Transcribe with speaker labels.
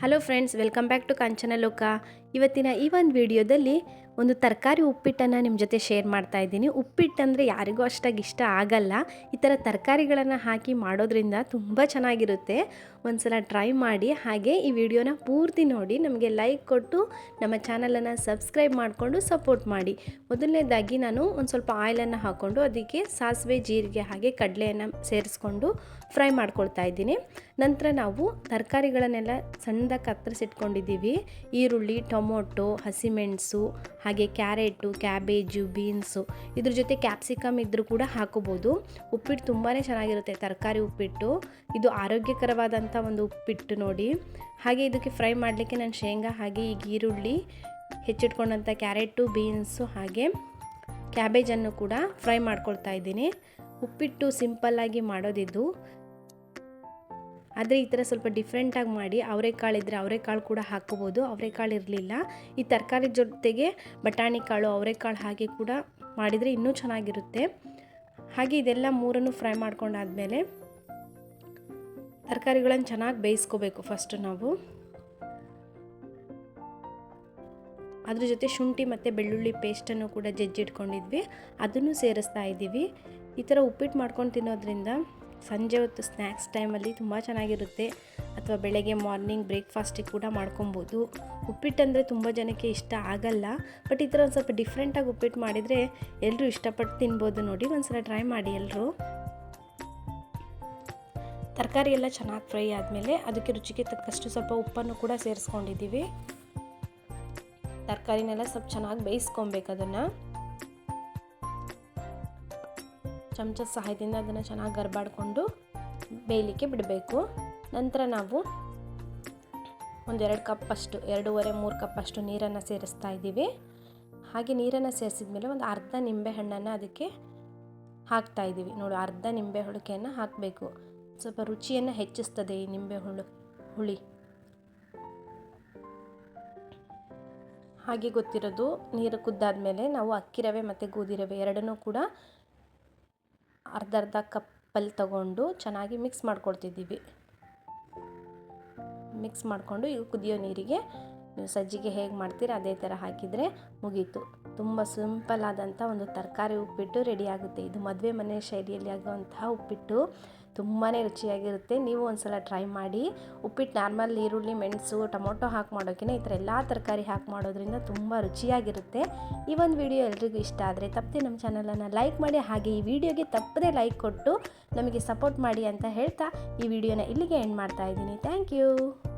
Speaker 1: Hello friends welcome back to Kanchana Loka ಇವತ್ತಿನ ಈ ಒಂದು ವಿಡಿಯೋದಲ್ಲಿ ಒಂದು ತರಕಾರಿ ಉಪ್ಪಿಟ್ಟನ್ನು ನಿಮ್ಮ ಜೊತೆ ಶೇರ್ ಮಾಡ್ತಾ ಇದ್ದೀನಿ. ಉಪ್ಪಿಟ್ಟು ಅಂದರೆ ಯಾರಿಗೂ ಅಷ್ಟಾಗಿ ಇಷ್ಟ ಆಗಲ್ಲ. ಈ ಥರ ತರಕಾರಿಗಳನ್ನು ಹಾಕಿ ಮಾಡೋದ್ರಿಂದ ತುಂಬ ಚೆನ್ನಾಗಿರುತ್ತೆ. ಒಂದ್ಸಲ ಟ್ರೈ ಮಾಡಿ, ಹಾಗೆ ಈ ವಿಡಿಯೋನ ಪೂರ್ತಿ ನೋಡಿ, ನಮಗೆ ಲೈಕ್ ಕೊಟ್ಟು ನಮ್ಮ ಚಾನಲನ್ನು ಸಬ್ಸ್ಕ್ರೈಬ್ ಮಾಡಿಕೊಂಡು ಸಪೋರ್ಟ್ ಮಾಡಿ. ಮೊದಲನೇದಾಗಿ ನಾನು ಒಂದು ಸ್ವಲ್ಪ ಆಯಿಲನ್ನು ಹಾಕ್ಕೊಂಡು ಅದಕ್ಕೆ ಸಾಸಿವೆ, ಜೀರಿಗೆ, ಹಾಗೆ ಕಡಲೆಯನ್ನು ಸೇರಿಸ್ಕೊಂಡು ಫ್ರೈ ಮಾಡ್ಕೊಳ್ತಾ ಇದ್ದೀನಿ. ನಂತರ ನಾವು ತರಕಾರಿಗಳನ್ನೆಲ್ಲ ಸಣ್ಣದಾಗಿ ಕತ್ತರಿಸಿಟ್ಕೊಂಡಿದ್ದೀವಿ. ಈರುಳ್ಳಿ, ಟೊಮೊಟೊ, ಹಸಿಮೆಣಸು ಹಾಗೆ ಕ್ಯಾರೆಟು, ಕ್ಯಾಬೇಜು, ಬೀನ್ಸು. ಇದ್ರ ಜೊತೆ ಕ್ಯಾಪ್ಸಿಕಮ್ ಇದ್ದರೂ ಕೂಡ ಹಾಕೋಬೋದು. ಉಪ್ಪಿಟ್ಟು ತುಂಬಾ ಚೆನ್ನಾಗಿರುತ್ತೆ ತರಕಾರಿ ಉಪ್ಪಿಟ್ಟು. ಇದು ಆರೋಗ್ಯಕರವಾದಂಥ ಒಂದು ಉಪ್ಪಿಟ್ಟು ನೋಡಿ. ಹಾಗೆ ಇದಕ್ಕೆ ಫ್ರೈ ಮಾಡಲಿಕ್ಕೆ ನಾನು ಶೇಂಗಾ, ಹಾಗೆ ಈಗ ಈರುಳ್ಳಿ, ಹೆಚ್ಚಿಟ್ಕೊಂಡಂಥ ಕ್ಯಾರೆಟು, ಬೀನ್ಸು, ಹಾಗೆ ಕ್ಯಾಬೇಜನ್ನು ಕೂಡ ಫ್ರೈ ಮಾಡ್ಕೊಳ್ತಾ ಇದ್ದೀನಿ. ಉಪ್ಪಿಟ್ಟು ಸಿಂಪಲ್ಲಾಗಿ ಮಾಡೋದಿದ್ದು ಆದರೆ ಈ ಥರ ಸ್ವಲ್ಪ ಡಿಫ್ರೆಂಟಾಗಿ ಮಾಡಿ ಅವರೆಕಾಳು ಇದ್ದರೆ ಅವರೆಕಾಳು ಕೂಡ ಹಾಕೋಬೋದು ಅವರೆಕಾಳು ಇರಲಿಲ್ಲ. ಈ ತರಕಾರಿ ಜೊತೆಗೆ ಬಟಾಣಿ ಕಾಳು ಅವರೆಕಾಳು ಹಾಗೆ ಕೂಡ ಮಾಡಿದರೆ ಇನ್ನೂ ಚೆನ್ನಾಗಿರುತ್ತೆ. ಹಾಗೆ ಇದೆಲ್ಲ ಮೂರನ್ನು ಫ್ರೈ ಮಾಡ್ಕೊಂಡಾದಮೇಲೆ ತರಕಾರಿಗಳನ್ನು ಚೆನ್ನಾಗಿ ಬೇಯಿಸ್ಕೋಬೇಕು ಫಸ್ಟು ನಾವು. ಅದ್ರ ಜೊತೆ ಶುಂಠಿ ಮತ್ತು ಬೆಳ್ಳುಳ್ಳಿ ಪೇಸ್ಟನ್ನು ಕೂಡ ಜಜ್ಜಿಟ್ಕೊಂಡಿದ್ವಿ. ಅದನ್ನು ಸೇರಿಸ್ತಾ ಇದ್ದೀವಿ. ಈ ಥರ ಉಪ್ಪಿಟ್ಟು ಮಾಡ್ಕೊಂಡು ತಿನ್ನೋದ್ರಿಂದ ಸಂಜೆ ಹೊತ್ತು ಸ್ನ್ಯಾಕ್ಸ್ ಟೈಮಲ್ಲಿ ತುಂಬ ಚೆನ್ನಾಗಿರುತ್ತೆ. ಅಥವಾ ಬೆಳಗ್ಗೆ ಮಾರ್ನಿಂಗ್ ಬ್ರೇಕ್ಫಾಸ್ಟಿಗೆ ಕೂಡ ಮಾಡ್ಕೊಬೋದು. ಉಪ್ಪಿಟ್ಟು ಅಂದರೆ ತುಂಬ ಜನಕ್ಕೆ ಇಷ್ಟ ಆಗಲ್ಲ. ಬಟ್ ಈ ಥರ ಒಂದು ಸ್ವಲ್ಪ ಡಿಫ್ರೆಂಟಾಗಿ ಉಪ್ಪಿಟ್ಟು ಮಾಡಿದರೆ ಎಲ್ಲರೂ ಇಷ್ಟಪಟ್ಟು ತಿನ್ಬೋದು ನೋಡಿ. ಒಂದ್ಸಲ ಟ್ರೈ ಮಾಡಿ ಎಲ್ಲರೂ ತರಕಾರಿ ಎಲ್ಲ ಚೆನ್ನಾಗಿ ಫ್ರೈ ಆದಮೇಲೆ ಅದಕ್ಕೆ ರುಚಿಗೆ ತಕ್ಕಷ್ಟು ಸ್ವಲ್ಪ ಉಪ್ಪನ್ನು ಕೂಡ ಸೇರಿಸ್ಕೊಂಡಿದ್ದೀವಿ. ತರಕಾರಿನೆಲ್ಲ ಸ್ವಲ್ಪ ಚೆನ್ನಾಗಿ ಬೇಯಿಸ್ಕೊಬೇಕು ಅದನ್ನು. ಚಮಚದ ಸಹಾಯದಿಂದ ಅದನ್ನು ಚೆನ್ನಾಗಿ ಗರ್ಬಾಡಿಕೊಂಡು ಬೇಯಲಿಕ್ಕೆ ಬಿಡಬೇಕು. ನಂತರ ನಾವು ಒಂದೆರಡು ಕಪ್ ಅಷ್ಟು, ಎರಡೂವರೆ, ಮೂರು ಕಪ್ ಅಷ್ಟು ನೀರನ್ನು ಸೇರಿಸ್ತಾ ಇದ್ದೀವಿ. ಹಾಗೆ ನೀರನ್ನು ಸೇರಿಸಿದ ಮೇಲೆ ಒಂದು ಅರ್ಧ ನಿಂಬೆಹಣ್ಣನ್ನು ಅದಕ್ಕೆ ಹಾಕ್ತಾ ಇದ್ದೀವಿ. ನೋಡಿ, ಅರ್ಧ ನಿಂಬೆ ಹುಳಿಕೆಯನ್ನು ಹಾಕಬೇಕು. ಸ್ವಲ್ಪ ರುಚಿಯನ್ನು ಹೆಚ್ಚಿಸ್ತದೆ ಈ ನಿಂಬೆ ಹುಳು, ಹುಳಿ. ಹಾಗೆ ಗೊತ್ತಿರೋದು, ನೀರು ಕುದ್ದಾದ ಮೇಲೆ ನಾವು ಅಕ್ಕಿ ರವೆ ಮತ್ತು ಗೋಧಿ ರವೆ ಎರಡನ್ನೂ ಕೂಡ ಅರ್ಧ ಅರ್ಧ ಕಪ್ಪಲ್ಲಿ ತಗೊಂಡು ಚೆನ್ನಾಗಿ ಮಿಕ್ಸ್ ಮಾಡ್ಕೊಳ್ತಿದ್ದೀವಿ. ಮಿಕ್ಸ್ ಮಾಡಿಕೊಂಡು ಈಗ ಕುದಿಯೋ ನೀರಿಗೆ ಸಜ್ಜಿಗೆ ಹೇಗೆ ಮಾಡ್ತೀರ ಅದೇ ಥರ ಹಾಕಿದರೆ ಮುಗೀತು. ತುಂಬ ಸಿಂಪಲ್ ಆದಂಥ ಒಂದು ತರಕಾರಿ ಉಪ್ಪಿಟ್ಟು ರೆಡಿ ಆಗುತ್ತೆ. ಇದು ಮದುವೆ ಮನೆ ಶೈಲಿಯಲ್ಲಿ ಆಗುವಂತಹ ಉಪ್ಪಿಟ್ಟು. ತುಂಬಾ ರುಚಿಯಾಗಿರುತ್ತೆ. ನೀವು ಒಂದ್ಸಲ ಟ್ರೈ ಮಾಡಿ. ಉಪ್ಪಿಟ್ಟು ನಾರ್ಮಲ್ ಈರುಳ್ಳಿ, ಮೆಣಸು, ಟೊಮೊಟೊ ಹಾಕಿ ಮಾಡೋಕ್ಕಿಂತ ಈ ಥರ ಎಲ್ಲ ತರಕಾರಿ ಹಾಕಿ ಮಾಡೋದ್ರಿಂದ ತುಂಬ ರುಚಿಯಾಗಿರುತ್ತೆ. ಈ ಒಂದು ವಿಡಿಯೋ ಎಲ್ರಿಗೂ ಇಷ್ಟ ಆದರೆ ತಪ್ಪದೆ ನಮ್ಮ ಚಾನಲನ್ನು ಲೈಕ್ ಮಾಡಿ. ಹಾಗೆ ಈ ವಿಡಿಯೋಗೆ ತಪ್ಪದೇ ಲೈಕ್ ಕೊಟ್ಟು ನಮಗೆ ಸಪೋರ್ಟ್ ಮಾಡಿ ಅಂತ ಹೇಳ್ತಾ ಈ ವಿಡಿಯೋನ ಇಲ್ಲಿಗೆ ಎಂಡ್ ಮಾಡ್ತಾ ಇದ್ದೀನಿ. Thank you.